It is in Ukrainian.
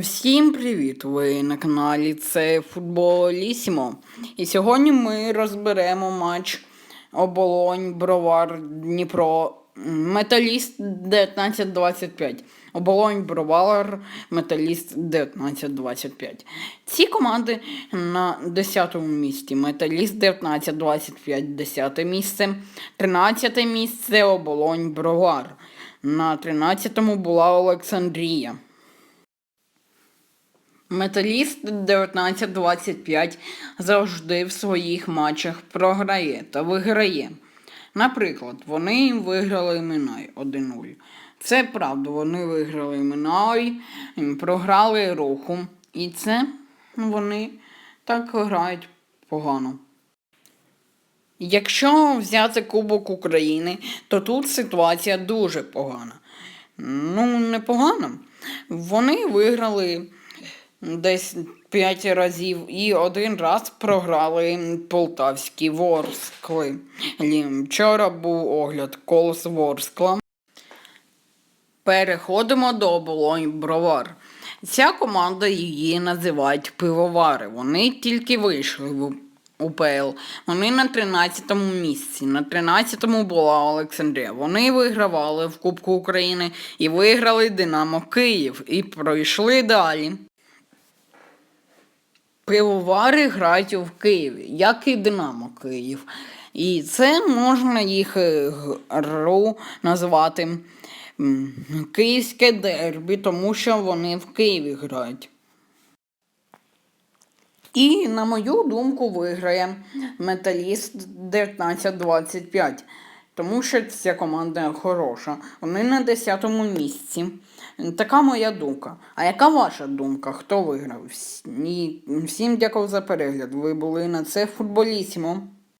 Всім привіт! Ви на каналі це Футболісімо. І сьогодні ми розберемо матч Оболонь Бровар Дніпро Металіст 1925. Оболонь Бровар Металіст 1925. Ці команди на 10-му місці. Металіст 1925, 10 місце. 13 місце Оболонь Бровар. На 13-му була Олександрія. Металіст 1925 завжди в своїх матчах програє та виграє. Наприклад, вони виграли Минай 1-0. Це правда, вони виграли Минай, програли руху. І це вони так грають погано. Якщо взяти Кубок України, то тут ситуація дуже погана. Ну, не погана. Вони виграли десь 5 разів і один раз програли полтавські Ворскли. Вчора був огляд колос Ворскла. Переходимо до оболонь Бровар. Ця команда її називають пивовари. Вони тільки вийшли в УПЛ. Вони на 13-му місці. На 13-му була Олександрія. Вони вигравали в Кубку України і виграли Динамо Київ і пройшли далі. Пивовари грають в Києві, як і Динамо Київ. І це можна їх е, гру назвати Київське дербі, тому що вони в Києві грають. І, на мою думку, виграє Металіст 1925. Тому що ця команда хороша. Вони на 10-му місці. Така моя думка. А яка ваша думка? Хто виграв? Всі- Всім дякую за перегляд. Ви були на це футболісімо.